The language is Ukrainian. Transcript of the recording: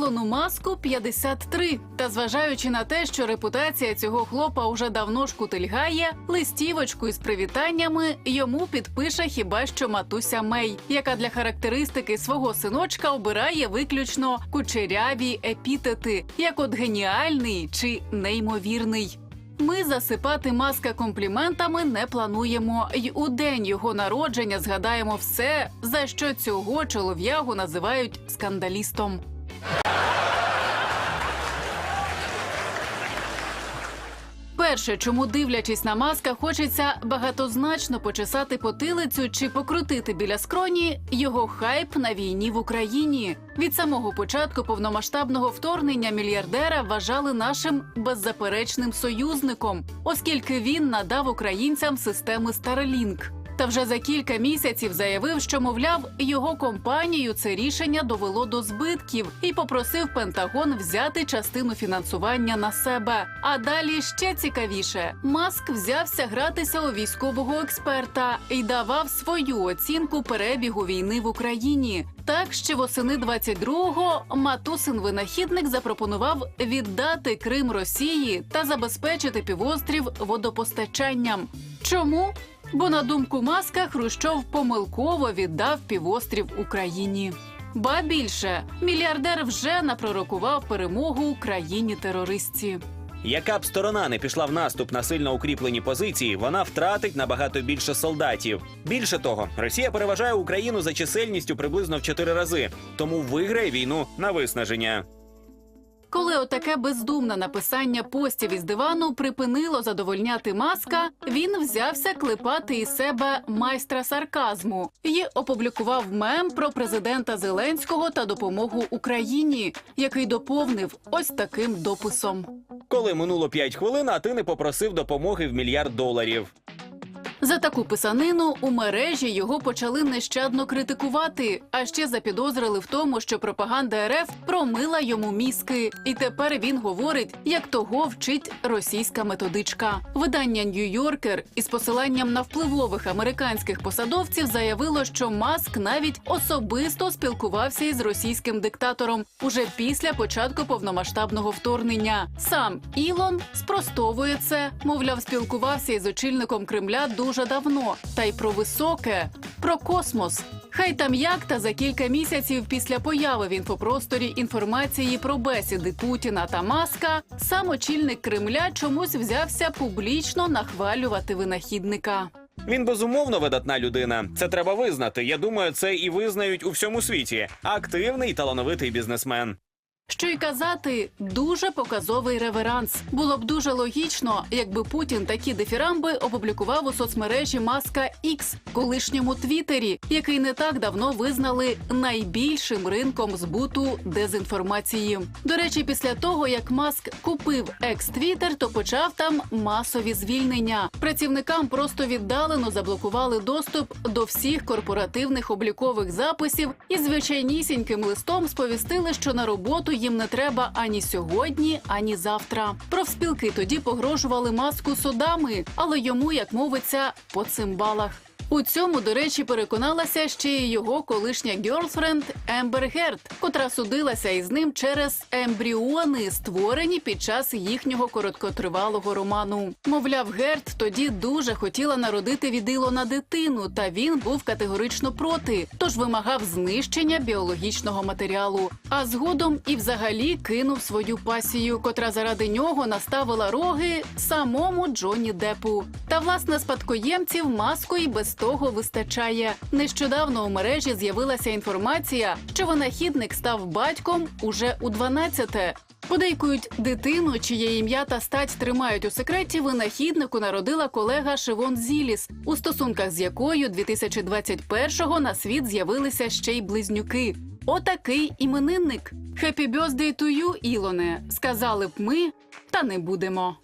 Ілону Маску 53. Та зважаючи на те, що репутація цього хлопа уже давно шкутильгає, листівочку із привітаннями йому підпише хіба що матуся Мей, яка для характеристики свого синочка обирає виключно кучеряві епітети, як от геніальний чи неймовірний. Ми засипати маска компліментами не плануємо, й у день його народження згадаємо все, за що цього чолов'ягу називають скандалістом. Перше, чому дивлячись на маска, хочеться багатозначно почесати потилицю чи покрутити біля скроні його хайп на війні в Україні. Від самого початку повномасштабного вторгнення мільярдера вважали нашим беззаперечним союзником, оскільки він надав українцям системи Starlink. Та вже за кілька місяців заявив, що мовляв, його компанію це рішення довело до збитків і попросив Пентагон взяти частину фінансування на себе. А далі ще цікавіше: Маск взявся гратися у військового експерта і давав свою оцінку перебігу війни в Україні. Так ще восени 22-го матусин винахідник запропонував віддати Крим Росії та забезпечити півострів водопостачанням. Чому? Бо на думку Маска Хрущов помилково віддав півострів Україні. Ба більше мільярдер вже напророкував перемогу Україні терористці. Яка б сторона не пішла в наступ на сильно укріплені позиції, вона втратить набагато більше солдатів. Більше того, Росія переважає Україну за чисельністю приблизно в чотири рази, тому виграє війну на виснаження. Коли отаке бездумне написання постів із дивану припинило задовольняти маска, він взявся клепати із себе майстра сарказму і опублікував мем про президента Зеленського та допомогу Україні, який доповнив ось таким дописом. Коли минуло 5 хвилин, а ти не попросив допомоги в мільярд доларів. За таку писанину у мережі його почали нещадно критикувати, а ще запідозрили в тому, що пропаганда РФ промила йому мізки, і тепер він говорить, як того вчить російська методичка. Видання Нью-Йоркер із посиланням на впливових американських посадовців заявило, що Маск навіть особисто спілкувався із російським диктатором уже після початку повномасштабного вторгнення. Сам Ілон спростовує це, мовляв, спілкувався із очільником Кремля дуже давно, та й про високе, про космос. Хай там як та за кілька місяців після появи в інфопросторі інформації про бесіди Путіна та Маска, сам очільник Кремля чомусь взявся публічно нахвалювати винахідника. Він безумовно видатна людина. Це треба визнати. Я думаю, це і визнають у всьому світі. Активний талановитий бізнесмен. Що й казати, дуже показовий реверанс. Було б дуже логічно, якби Путін такі дифірамби опублікував у соцмережі Маска X, колишньому Твіттері, який не так давно визнали найбільшим ринком збуту дезінформації. До речі, після того як Маск купив екс-твіттер, то почав там масові звільнення. Працівникам просто віддалено заблокували доступ до всіх корпоративних облікових записів і звичайнісіньким листом сповістили, що на роботу їм не треба ані сьогодні, ані завтра. Профспілки тоді погрожували маску судами, але йому, як мовиться, по цимбалах. У цьому, до речі, переконалася ще й його колишня гьорлфренд Ембер Герт, котра судилася із ним через ембріони, створені під час їхнього короткотривалого роману. Мовляв, Герт тоді дуже хотіла народити від Ілона дитину, та він був категорично проти, тож вимагав знищення біологічного матеріалу. А згодом і взагалі кинув свою пасію, котра заради нього наставила роги самому Джонні Депу. Та власне спадкоємців маску і без того вистачає. Нещодавно у мережі з'явилася інформація, що винахідник став батьком уже у 12-те. Подейкують дитину, чиє ім'я та стать тримають у секреті. Винахіднику народила колега Шивон Зіліс, у стосунках з якою 2021-го на світ з'явилися ще й близнюки. Отакий іменинник. «Happy birthday to you, Ілоне, сказали б ми, та не будемо.